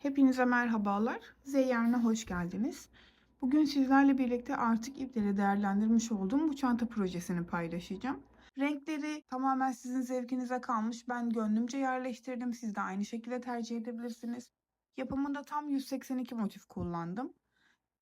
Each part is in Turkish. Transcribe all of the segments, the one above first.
Hepinize merhabalar. Zeyyar'ına hoş geldiniz. Bugün sizlerle birlikte artık ipleri değerlendirmiş olduğum bu çanta projesini paylaşacağım. Renkleri tamamen sizin zevkinize kalmış. Ben gönlümce yerleştirdim. Siz de aynı şekilde tercih edebilirsiniz. Yapımında tam 182 motif kullandım.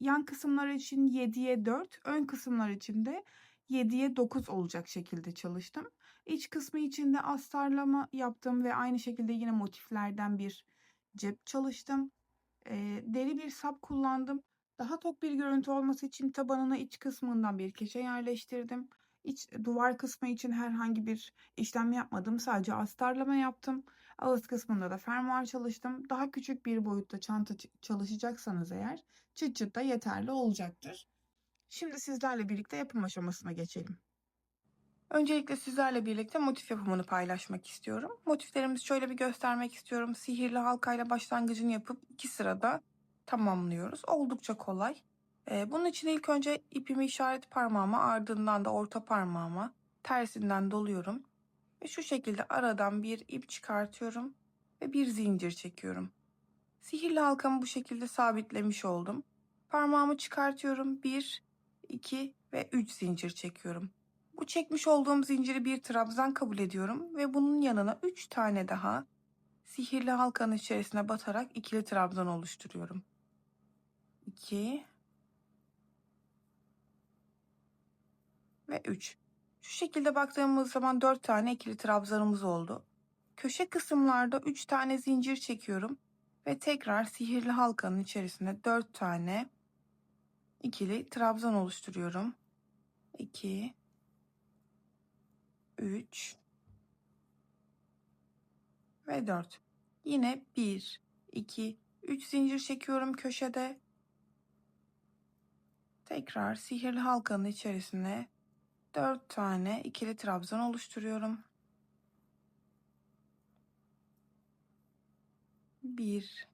Yan kısımlar için 7'ye 4, ön kısımlar için de 7'ye 9 olacak şekilde çalıştım. İç kısmı için de astarlama yaptım ve aynı şekilde yine motiflerden bir cep çalıştım. Eee, deri bir sap kullandım. Daha tok bir görüntü olması için tabanına iç kısmından bir keçe yerleştirdim. İç duvar kısmı için herhangi bir işlem yapmadım. Sadece astarlama yaptım. Ağız kısmında da fermuar çalıştım. Daha küçük bir boyutta çanta çalışacaksanız eğer çıt çıt da yeterli olacaktır. Şimdi sizlerle birlikte yapım aşamasına geçelim. Öncelikle sizlerle birlikte motif yapımını paylaşmak istiyorum. Motiflerimizi şöyle bir göstermek istiyorum. Sihirli halkayla başlangıcını yapıp iki sırada tamamlıyoruz. Oldukça kolay. Ee, bunun için ilk önce ipimi işaret parmağıma ardından da orta parmağıma tersinden doluyorum. Ve şu şekilde aradan bir ip çıkartıyorum ve bir zincir çekiyorum. Sihirli halkamı bu şekilde sabitlemiş oldum. Parmağımı çıkartıyorum. 1, 2 ve 3 zincir çekiyorum. Bu çekmiş olduğum zinciri bir trabzan kabul ediyorum ve bunun yanına 3 tane daha sihirli halkanın içerisine batarak ikili trabzan oluşturuyorum. 2 ve 3. Şu şekilde baktığımız zaman 4 tane ikili trabzanımız oldu. Köşe kısımlarda 3 tane zincir çekiyorum ve tekrar sihirli halkanın içerisine 4 tane ikili trabzan oluşturuyorum. 2 3 ve 4. Yine 1 2 3 zincir çekiyorum köşede. Tekrar sihirli halkanın içerisine 4 tane ikili trabzan oluşturuyorum. 1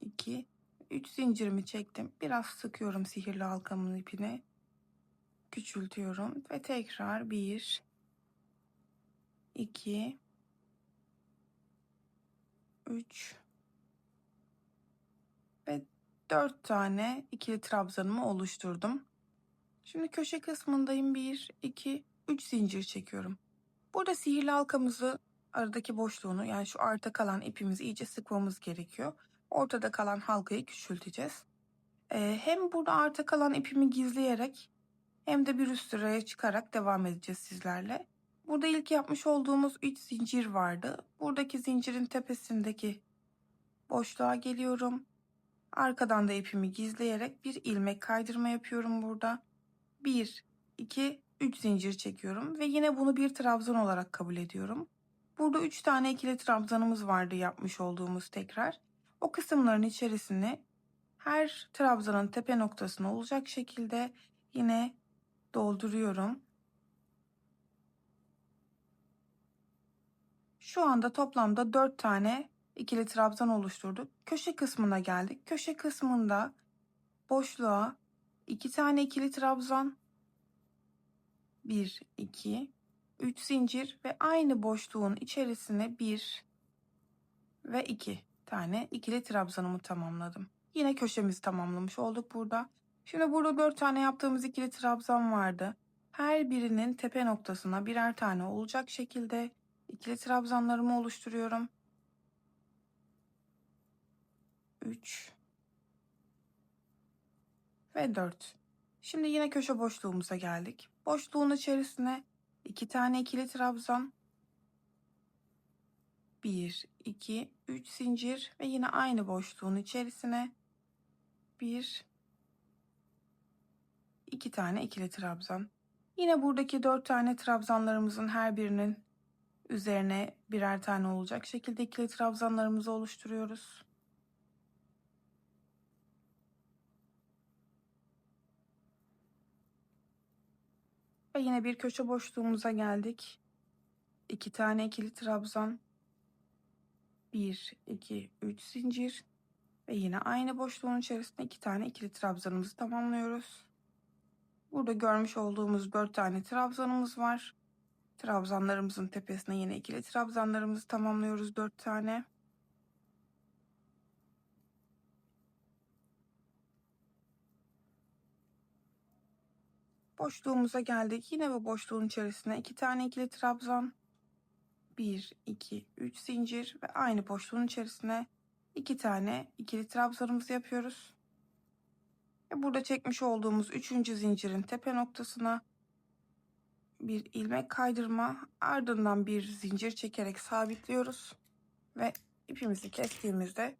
2 3 zincirimi çektim. Biraz sıkıyorum sihirli halkamın ipini. Küçültüyorum ve tekrar 1 2 3 ve 4 tane ikili trabzanımı oluşturdum. Şimdi köşe kısmındayım. 1 2 3 zincir çekiyorum. Burada sihirli halkamızı aradaki boşluğunu yani şu arta kalan ipimizi iyice sıkmamız gerekiyor. Ortada kalan halkayı küçülteceğiz. Ee, hem burada arta kalan ipimi gizleyerek hem de bir üst sıraya çıkarak devam edeceğiz sizlerle. Burada ilk yapmış olduğumuz 3 zincir vardı. Buradaki zincirin tepesindeki boşluğa geliyorum. Arkadan da ipimi gizleyerek bir ilmek kaydırma yapıyorum burada. 1, 2, 3 zincir çekiyorum ve yine bunu bir trabzan olarak kabul ediyorum. Burada 3 tane ikili trabzanımız vardı yapmış olduğumuz tekrar. O kısımların içerisine her trabzanın tepe noktasına olacak şekilde yine dolduruyorum. Şu anda toplamda 4 tane ikili trabzan oluşturduk. Köşe kısmına geldik. Köşe kısmında boşluğa 2 tane ikili trabzan 1 2 3 zincir ve aynı boşluğun içerisine 1 ve 2 tane ikili trabzanımı tamamladım. Yine köşemizi tamamlamış olduk burada. Şimdi burada 4 tane yaptığımız ikili trabzan vardı. Her birinin tepe noktasına birer tane olacak şekilde ikili trabzanlarımı oluşturuyorum. 3 ve 4. Şimdi yine köşe boşluğumuza geldik. Boşluğun içerisine 2 tane ikili trabzan 1 2 3 zincir ve yine aynı boşluğun içerisine 1 2 tane ikili trabzan. Yine buradaki 4 tane trabzanlarımızın her birinin üzerine birer tane olacak şekilde ikili trabzanlarımızı oluşturuyoruz. Ve yine bir köşe boşluğumuza geldik. 2 tane ikili trabzan. 1 2 3 zincir ve yine aynı boşluğun içerisinde 2 tane ikili trabzanımızı tamamlıyoruz. Burada görmüş olduğumuz 4 tane trabzanımız var. Trabzanlarımızın tepesine yine ikili trabzanlarımızı tamamlıyoruz 4 tane. Boşluğumuza geldik. Yine bu boşluğun içerisine iki tane ikili trabzan. 1, 2, 3 zincir ve aynı boşluğun içerisine iki tane ikili trabzanımızı yapıyoruz. Ve burada çekmiş olduğumuz üçüncü zincirin tepe noktasına bir ilmek kaydırma ardından bir zincir çekerek sabitliyoruz ve ipimizi kestiğimizde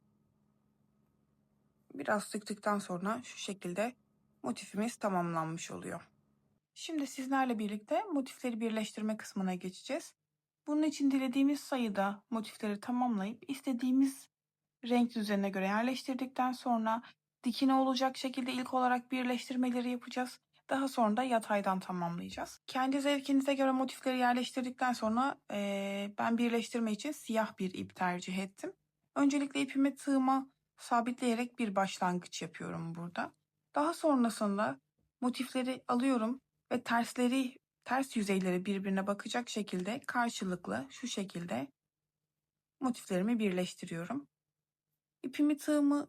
biraz sıktıktan sonra şu şekilde motifimiz tamamlanmış oluyor. Şimdi sizlerle birlikte motifleri birleştirme kısmına geçeceğiz. Bunun için dilediğimiz sayıda motifleri tamamlayıp istediğimiz renk düzenine göre yerleştirdikten sonra dikine olacak şekilde ilk olarak birleştirmeleri yapacağız. Daha sonra da yataydan tamamlayacağız. Kendi zevkinize göre motifleri yerleştirdikten sonra eee, ben birleştirme için siyah bir ip tercih ettim. Öncelikle ipimi tığıma sabitleyerek bir başlangıç yapıyorum burada. Daha sonrasında motifleri alıyorum ve tersleri ters yüzeyleri birbirine bakacak şekilde karşılıklı şu şekilde motiflerimi birleştiriyorum. İpimi tığımı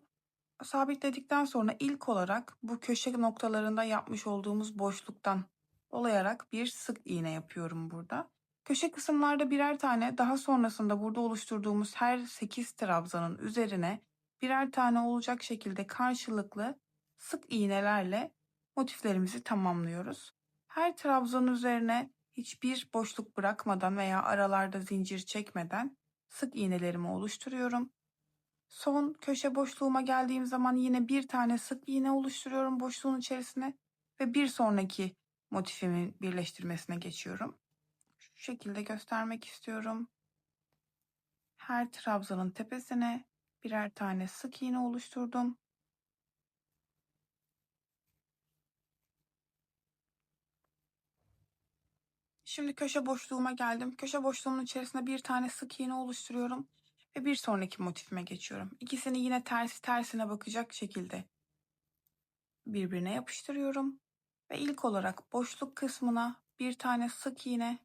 sabitledikten sonra ilk olarak bu köşe noktalarında yapmış olduğumuz boşluktan dolayarak bir sık iğne yapıyorum burada. Köşe kısımlarda birer tane daha sonrasında burada oluşturduğumuz her 8 trabzanın üzerine birer tane olacak şekilde karşılıklı sık iğnelerle motiflerimizi tamamlıyoruz. Her trabzanın üzerine hiçbir boşluk bırakmadan veya aralarda zincir çekmeden sık iğnelerimi oluşturuyorum. Son köşe boşluğuma geldiğim zaman yine bir tane sık iğne oluşturuyorum boşluğun içerisine ve bir sonraki motifimin birleştirmesine geçiyorum. Şu şekilde göstermek istiyorum. Her trabzanın tepesine birer tane sık iğne oluşturdum. Şimdi köşe boşluğuma geldim. Köşe boşluğumun içerisine bir tane sık iğne oluşturuyorum ve bir sonraki motifime geçiyorum. İkisini yine tersi tersine bakacak şekilde birbirine yapıştırıyorum ve ilk olarak boşluk kısmına bir tane sık iğne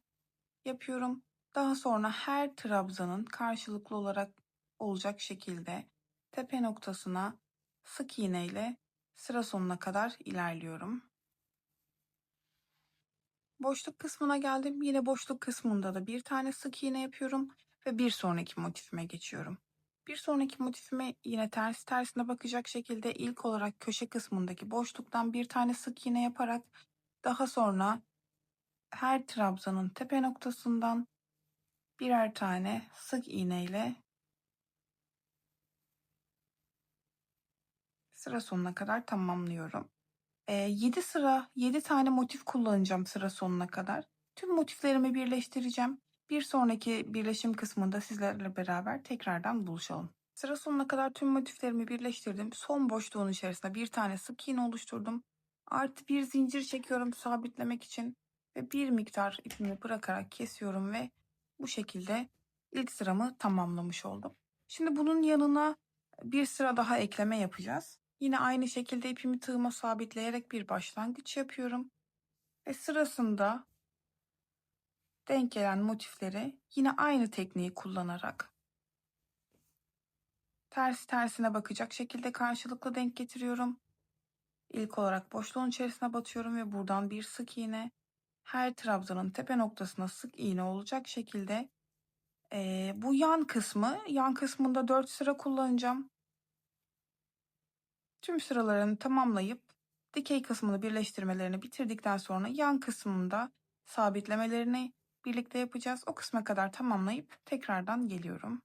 yapıyorum. Daha sonra her trabzanın karşılıklı olarak olacak şekilde tepe noktasına sık iğne ile sıra sonuna kadar ilerliyorum. Boşluk kısmına geldim. Yine boşluk kısmında da bir tane sık iğne yapıyorum ve bir sonraki motifime geçiyorum. Bir sonraki motifime yine ters tersine bakacak şekilde ilk olarak köşe kısmındaki boşluktan bir tane sık iğne yaparak daha sonra her trabzanın tepe noktasından birer tane sık iğne ile sıra sonuna kadar tamamlıyorum. 7 sıra 7 tane motif kullanacağım sıra sonuna kadar. Tüm motiflerimi birleştireceğim. Bir sonraki birleşim kısmında sizlerle beraber tekrardan buluşalım. Sıra sonuna kadar tüm motiflerimi birleştirdim. Son boşluğun içerisinde bir tane sık iğne oluşturdum. Artı bir zincir çekiyorum sabitlemek için ve bir miktar ipimi bırakarak kesiyorum ve bu şekilde ilk sıramı tamamlamış oldum. Şimdi bunun yanına bir sıra daha ekleme yapacağız. Yine aynı şekilde ipimi tığıma sabitleyerek bir başlangıç yapıyorum. Ve sırasında denk gelen motifleri yine aynı tekniği kullanarak ters tersine bakacak şekilde karşılıklı denk getiriyorum. İlk olarak boşluğun içerisine batıyorum ve buradan bir sık iğne her trabzanın tepe noktasına sık iğne olacak şekilde e, bu yan kısmı yan kısmında 4 sıra kullanacağım. Tüm sıralarını tamamlayıp dikey kısmını birleştirmelerini bitirdikten sonra yan kısmında sabitlemelerini birlikte yapacağız. O kısma kadar tamamlayıp tekrardan geliyorum.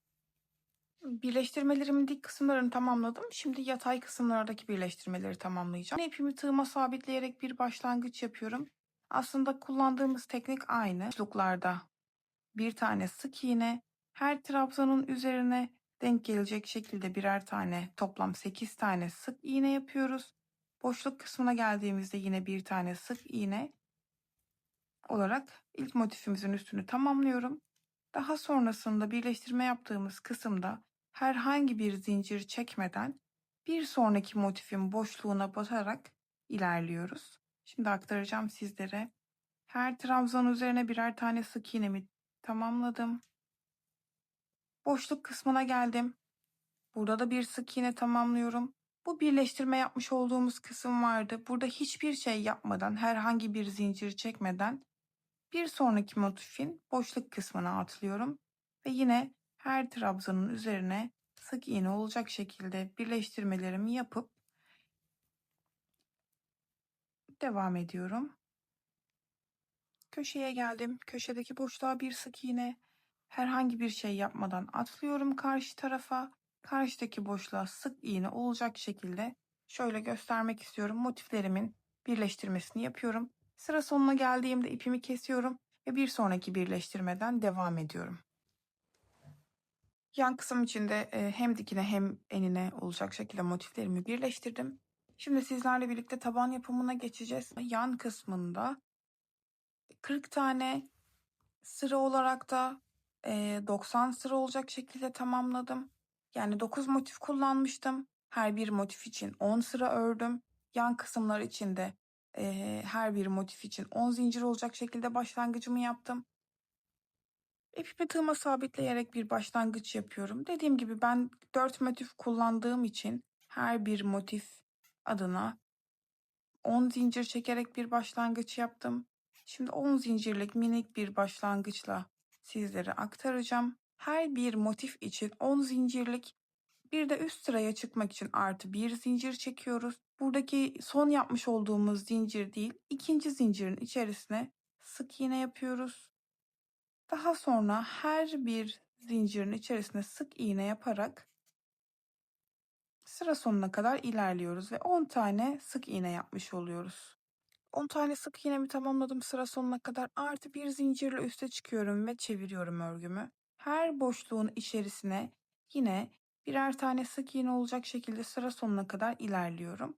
Birleştirmelerimin dik kısımlarını tamamladım. Şimdi yatay kısımlardaki birleştirmeleri tamamlayacağım. İpimi tığıma sabitleyerek bir başlangıç yapıyorum. Aslında kullandığımız teknik aynı. Boşluklarda bir tane sık iğne, her trabzanın üzerine denk gelecek şekilde birer tane toplam 8 tane sık iğne yapıyoruz. Boşluk kısmına geldiğimizde yine bir tane sık iğne olarak ilk motifimizin üstünü tamamlıyorum. Daha sonrasında birleştirme yaptığımız kısımda herhangi bir zincir çekmeden bir sonraki motifin boşluğuna batarak ilerliyoruz. Şimdi aktaracağım sizlere. Her trabzan üzerine birer tane sık iğnemi tamamladım. Boşluk kısmına geldim. Burada da bir sık iğne tamamlıyorum. Bu birleştirme yapmış olduğumuz kısım vardı. Burada hiçbir şey yapmadan, herhangi bir zincir çekmeden bir sonraki motifin boşluk kısmına atlıyorum ve yine her trabzanın üzerine sık iğne olacak şekilde birleştirmelerimi yapıp devam ediyorum. Köşeye geldim. Köşedeki boşluğa bir sık iğne. Herhangi bir şey yapmadan atlıyorum karşı tarafa. Karşıdaki boşluğa sık iğne olacak şekilde şöyle göstermek istiyorum. Motiflerimin birleştirmesini yapıyorum. Sıra sonuna geldiğimde ipimi kesiyorum ve bir sonraki birleştirmeden devam ediyorum. Yan kısım içinde e, hem dikine hem enine olacak şekilde motiflerimi birleştirdim. Şimdi sizlerle birlikte taban yapımına geçeceğiz. Yan kısmında 40 tane sıra olarak da e, 90 sıra olacak şekilde tamamladım. Yani 9 motif kullanmıştım. Her bir motif için 10 sıra ördüm. Yan kısımlar için de e, her bir motif için 10 zincir olacak şekilde başlangıcımı yaptım. İpimi tığıma sabitleyerek bir başlangıç yapıyorum. Dediğim gibi ben 4 motif kullandığım için her bir motif adına 10 zincir çekerek bir başlangıç yaptım. Şimdi 10 zincirlik minik bir başlangıçla sizlere aktaracağım. Her bir motif için 10 zincirlik bir de üst sıraya çıkmak için artı bir zincir çekiyoruz. Buradaki son yapmış olduğumuz zincir değil, ikinci zincirin içerisine sık iğne yapıyoruz. Daha sonra her bir zincirin içerisine sık iğne yaparak sıra sonuna kadar ilerliyoruz ve 10 tane sık iğne yapmış oluyoruz. 10 tane sık iğnemi tamamladım sıra sonuna kadar artı bir zincirle üste çıkıyorum ve çeviriyorum örgümü. Her boşluğun içerisine yine birer tane sık iğne olacak şekilde sıra sonuna kadar ilerliyorum.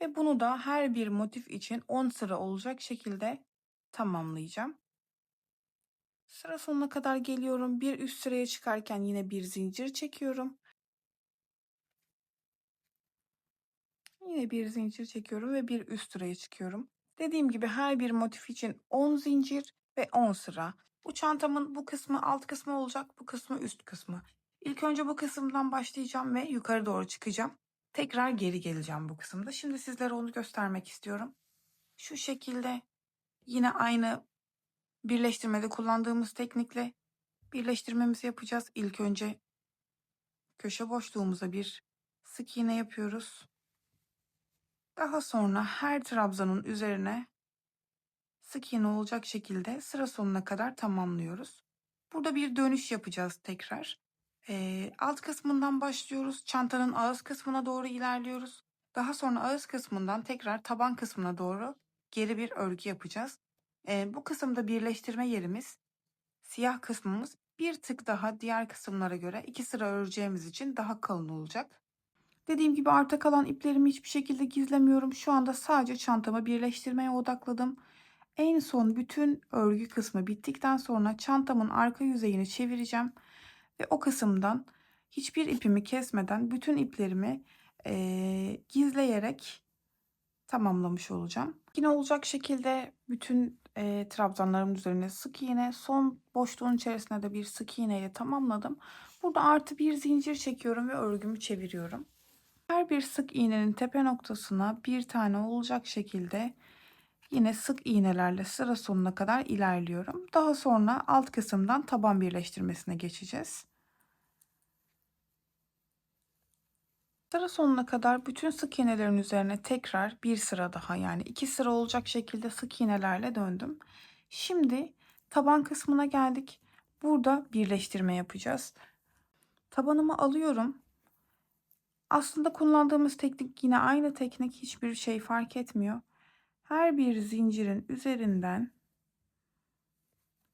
Ve bunu da her bir motif için 10 sıra olacak şekilde tamamlayacağım. Sıra sonuna kadar geliyorum. Bir üst sıraya çıkarken yine bir zincir çekiyorum. Yine bir zincir çekiyorum ve bir üst sıraya çıkıyorum. Dediğim gibi her bir motif için 10 zincir ve 10 sıra. Bu çantamın bu kısmı alt kısmı olacak, bu kısmı üst kısmı. İlk önce bu kısımdan başlayacağım ve yukarı doğru çıkacağım. Tekrar geri geleceğim bu kısımda. Şimdi sizlere onu göstermek istiyorum. Şu şekilde yine aynı birleştirmede kullandığımız teknikle birleştirmemizi yapacağız. İlk önce köşe boşluğumuza bir sık iğne yapıyoruz. Daha sonra her trabzanın üzerine sık iğne olacak şekilde sıra sonuna kadar tamamlıyoruz. Burada bir dönüş yapacağız tekrar. Ee, alt kısmından başlıyoruz. Çantanın ağız kısmına doğru ilerliyoruz. Daha sonra ağız kısmından tekrar taban kısmına doğru geri bir örgü yapacağız. Ee, bu kısımda birleştirme yerimiz siyah kısmımız bir tık daha diğer kısımlara göre iki sıra öreceğimiz için daha kalın olacak. Dediğim gibi arta kalan iplerimi hiçbir şekilde gizlemiyorum. Şu anda sadece çantamı birleştirmeye odakladım. En son bütün örgü kısmı bittikten sonra çantamın arka yüzeyini çevireceğim. Ve o kısımdan hiçbir ipimi kesmeden bütün iplerimi e, gizleyerek tamamlamış olacağım. Yine olacak şekilde bütün e, trabzanlarımın üzerine sık iğne son boşluğun içerisine de bir sık iğne tamamladım. Burada artı bir zincir çekiyorum ve örgümü çeviriyorum. Her bir sık iğnenin tepe noktasına bir tane olacak şekilde yine sık iğnelerle sıra sonuna kadar ilerliyorum. Daha sonra alt kısımdan taban birleştirmesine geçeceğiz. Sıra sonuna kadar bütün sık iğnelerin üzerine tekrar bir sıra daha yani iki sıra olacak şekilde sık iğnelerle döndüm. Şimdi taban kısmına geldik. Burada birleştirme yapacağız. Tabanımı alıyorum. Aslında kullandığımız teknik yine aynı teknik hiçbir şey fark etmiyor. Her bir zincirin üzerinden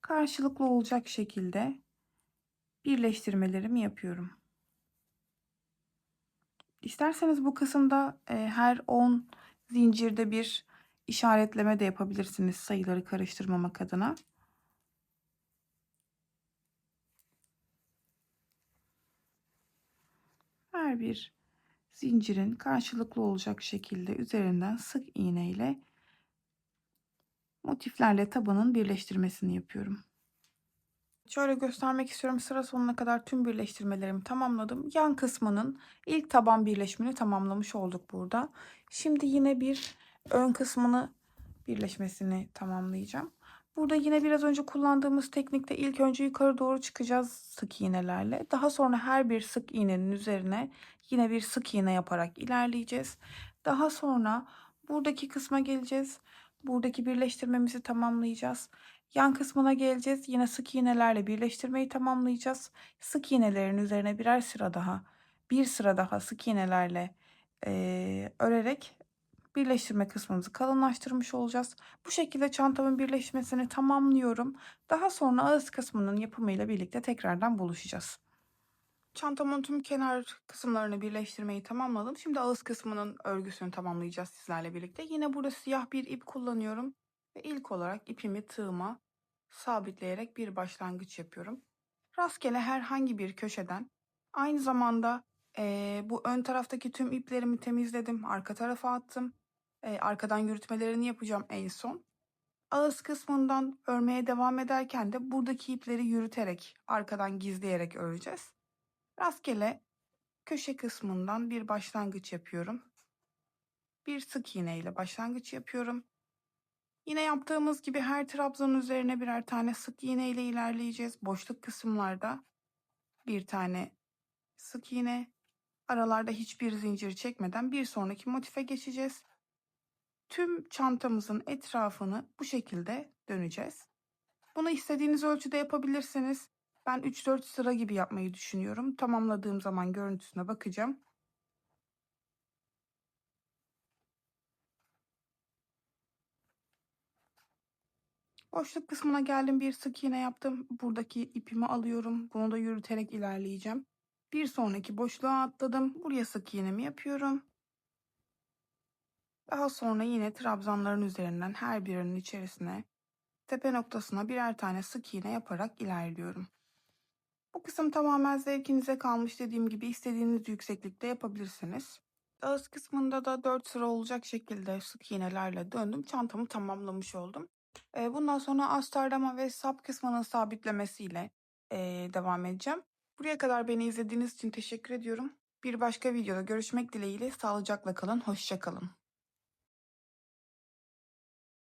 karşılıklı olacak şekilde birleştirmelerimi yapıyorum. İsterseniz bu kısımda e, her 10 zincirde bir işaretleme de yapabilirsiniz sayıları karıştırmamak adına. Her bir zincirin karşılıklı olacak şekilde üzerinden sık iğne ile motiflerle tabanın birleştirmesini yapıyorum. Şöyle göstermek istiyorum. Sıra sonuna kadar tüm birleştirmelerimi tamamladım. Yan kısmının ilk taban birleşimini tamamlamış olduk burada. Şimdi yine bir ön kısmını birleşmesini tamamlayacağım. Burada yine biraz önce kullandığımız teknikte ilk önce yukarı doğru çıkacağız sık iğnelerle. Daha sonra her bir sık iğnenin üzerine yine bir sık iğne yaparak ilerleyeceğiz. Daha sonra buradaki kısma geleceğiz. Buradaki birleştirmemizi tamamlayacağız. Yan kısmına geleceğiz. Yine sık iğnelerle birleştirmeyi tamamlayacağız. Sık iğnelerin üzerine birer sıra daha, bir sıra daha sık iğnelerle eee, örerek birleştirme kısmımızı kalınlaştırmış olacağız. Bu şekilde çantamın birleşmesini tamamlıyorum. Daha sonra ağız kısmının yapımıyla birlikte tekrardan buluşacağız. Çantamın tüm kenar kısımlarını birleştirmeyi tamamladım. Şimdi ağız kısmının örgüsünü tamamlayacağız sizlerle birlikte. Yine burada siyah bir ip kullanıyorum. Ve ilk olarak ipimi tığıma sabitleyerek bir başlangıç yapıyorum. Rastgele herhangi bir köşeden aynı zamanda eee, bu ön taraftaki tüm iplerimi temizledim. Arka tarafa attım. Eee, arkadan yürütmelerini yapacağım en son. Ağız kısmından örmeye devam ederken de buradaki ipleri yürüterek arkadan gizleyerek öreceğiz. Rastgele köşe kısmından bir başlangıç yapıyorum. Bir sık iğne ile başlangıç yapıyorum. Yine yaptığımız gibi her trabzanın üzerine birer tane sık iğne ile ilerleyeceğiz. Boşluk kısımlarda bir tane sık iğne, aralarda hiçbir zincir çekmeden bir sonraki motife geçeceğiz. Tüm çantamızın etrafını bu şekilde döneceğiz. Bunu istediğiniz ölçüde yapabilirsiniz. Ben 3-4 sıra gibi yapmayı düşünüyorum. Tamamladığım zaman görüntüsüne bakacağım. Boşluk kısmına geldim. Bir sık iğne yaptım. Buradaki ipimi alıyorum. Bunu da yürüterek ilerleyeceğim. Bir sonraki boşluğa atladım. Buraya sık iğnemi yapıyorum. Daha sonra yine trabzanların üzerinden her birinin içerisine tepe noktasına birer tane sık iğne yaparak ilerliyorum. Bu kısım tamamen zevkinize kalmış. Dediğim gibi istediğiniz yükseklikte yapabilirsiniz. Ağız kısmında da 4 sıra olacak şekilde sık iğnelerle döndüm. Çantamı tamamlamış oldum. Ee, bundan sonra astarlama ve sap kısmının sabitlemesiyle ee, devam edeceğim. Buraya kadar beni izlediğiniz için teşekkür ediyorum. Bir başka videoda görüşmek dileğiyle sağlıcakla kalın, hoşça kalın.